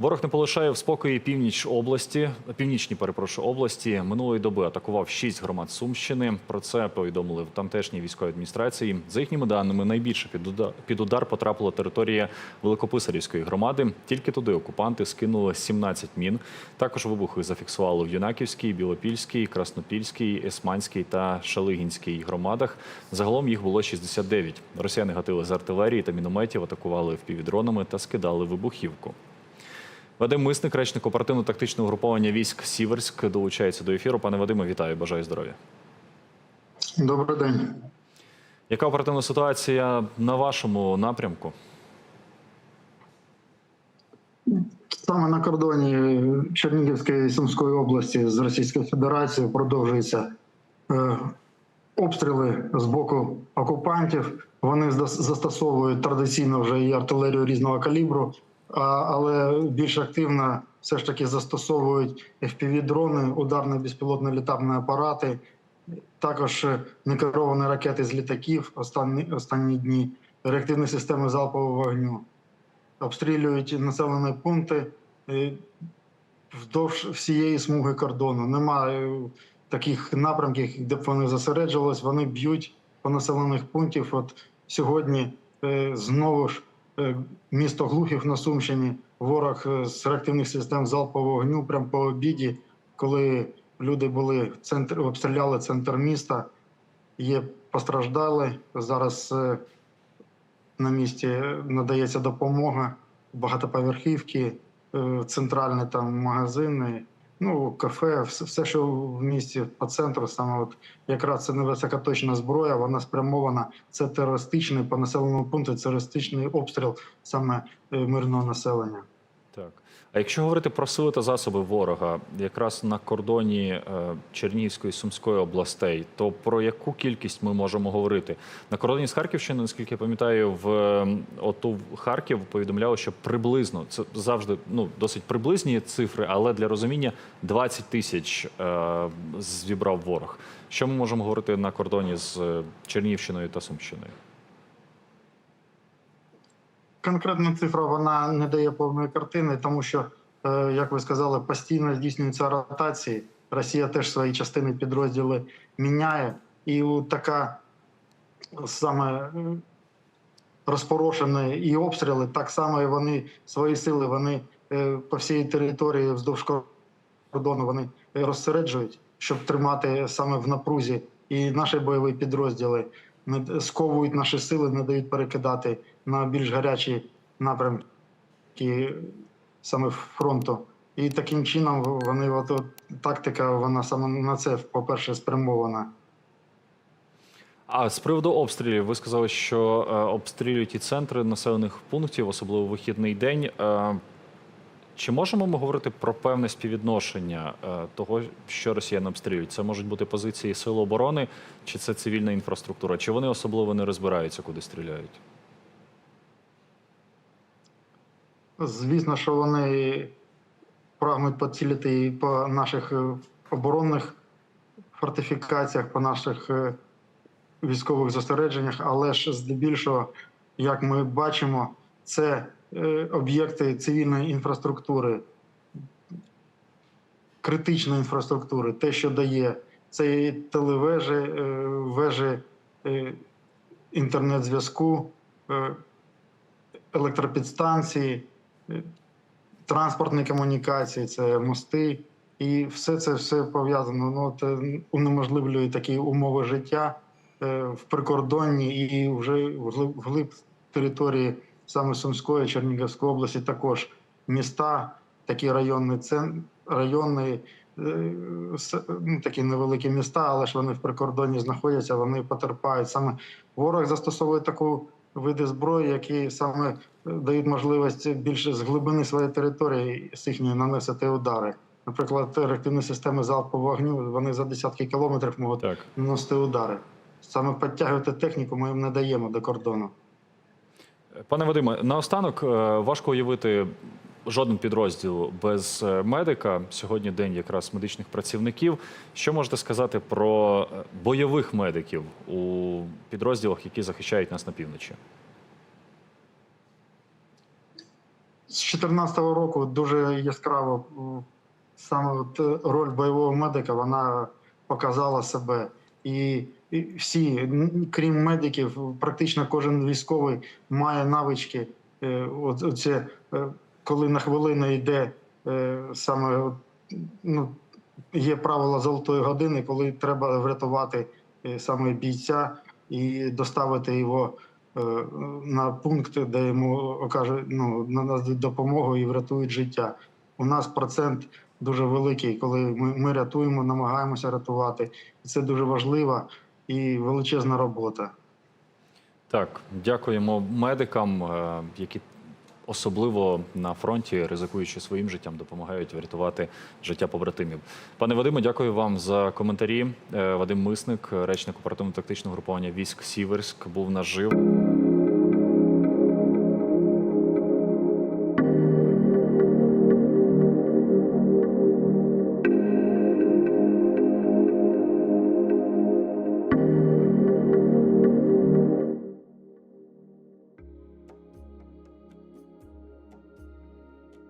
Ворог не полишає в спокої північ області, північні перепрошую області. Минулої доби атакував шість громад Сумщини. Про це повідомили в тамтешній військовій адміністрації. За їхніми даними, найбільше під удар, потрапила територія Великописарівської громади. Тільки туди окупанти скинули 17 мін. Також вибухи зафіксували в Юнаківській, Білопільській, Краснопільській, Есманській та Шалигінській громадах. Загалом їх було 69. Росіяни гатили з артилерії та мінометів, атакували впівдронами та скидали вибухівку. Вадим Мисник, речник оперативно-тактичного угруповання військ Сіверськ, долучається до ефіру. Пане Вадиме, вітаю, бажаю здоров'я. Добрий день. Яка оперативна ситуація на вашому напрямку? Саме на кордоні Чернігівської і Сумської області з Російською Федерацією продовжуються е, обстріли з боку окупантів. Вони застосовують традиційно вже і артилерію різного калібру, але більш активно все ж таки застосовують FPV-дрони, ударні безпілотні літальні апарати, також е, некеровані ракети з літаків останні, останні дні, реактивні системи залпового вогню обстрілюють населені пункти е, вздовж всієї смуги кордону. Немає таких напрямків, де б вони зосереджувались. Вони б'ють по населених пунктів. От сьогодні е, знову ж е, місто Глухів на Сумщині. Ворог е, з реактивних систем залпового вогню прямо по обіді, коли люди були в центр, обстріляли центр міста. Є постраждали зараз. е, на місці надається допомога, багатоповерхівки, е, центральні там магазини, ну кафе, все, що в місті по центру, саме от якраз це не високоточна зброя, вона спрямована. Це терористичний по населеному пункту, терористичний обстріл саме е, мирного населення. Так. А якщо говорити про сили та засоби ворога, якраз на кордоні е, Чернігівської Сумської областей, то про яку кількість ми можемо говорити? На кордоні з Харківщиною, наскільки я пам'ятаю, в ОТУ Харків повідомляли, що приблизно це завжди ну досить приблизні цифри, але для розуміння 20 тисяч е, зібрав ворог. Що ми можемо говорити на кордоні з е, Чернігівщиною та Сумщиною? Конкретна цифра вона не дає повної картини, тому що, е, як ви сказали, постійно здійснюються ротації. Росія теж свої частини підрозділи міняє, і от така саме розпорошені і обстріли, так само і вони свої сили вони е, по всій території вздовж кордону вони розсереджують, щоб тримати саме в напрузі. І наші бойові підрозділи сковують наші сили, не дають перекидати на більш гарячі напрямки саме фронту. І таким чином вони от, от, тактика, вона саме на це, по-перше, спрямована. А з приводу обстрілів, ви сказали, що е, обстрілюють і центри населених пунктів, особливо вихідний день. Чи можемо ми говорити про певне співвідношення е, того, що росіяни обстрілюють? Це можуть бути позиції сил оборони, чи це цивільна інфраструктура? Чи вони особливо не розбираються, куди стріляють? Звісно, що вони прагнуть поцілити і по наших е, оборонних фортифікаціях, по наших е, військових зосередженнях, але ж здебільшого, як ми бачимо, це е, об'єкти цивільної інфраструктури, критичної інфраструктури, те, що дає це і телевежі, е, вежі е, інтернет-зв'язку, електропідстанції, транспортні комунікації, це мости. І все це все пов'язано. Ну, от, е, унеможливлює такі умови життя в прикордонні і вже вглиб, вглиб території саме Сумської, Чернігівської області також міста, такі районні цен, районні, е, ну, такі невеликі міста, але ж вони в прикордонні знаходяться, вони потерпають. Саме ворог застосовує таку види зброї, які саме е, дають можливість більше з глибини своєї території з їхньої наносити удари. Наприклад, реактивні системи залпового вогню вони за десятки кілометрів можуть Так. наносити удари. Саме підтягувати техніку ми їм не даємо до кордону. Пане Вадиме, наостанок е, важко уявити жоден підрозділ без е, медика. Сьогодні день якраз медичних працівників. Що можете сказати про е, бойових медиків у підрозділах, які захищають нас на півночі? з 2014 року дуже яскраво саме роль бойового медика вона показала себе. І, всі, крім медиків, практично кожен військовий має навички. Е, оце, е, коли на хвилину йде е, саме ну, є правило золотої години, коли треба врятувати саме бійця і доставити його на пункт, де йому окаже ну, нададуть допомогу і врятують життя. У нас процент дуже великий, коли ми, ми рятуємо, намагаємося рятувати. І це дуже важлива і величезна робота. Так, дякуємо медикам, е, які особливо на фронті, ризикуючи своїм життям, допомагають врятувати життя побратимів. Пане Вадиме, дякую вам за коментарі. Е, Вадим Мисник, речник оперативно-тактичного групування військ Сіверськ, був нажив.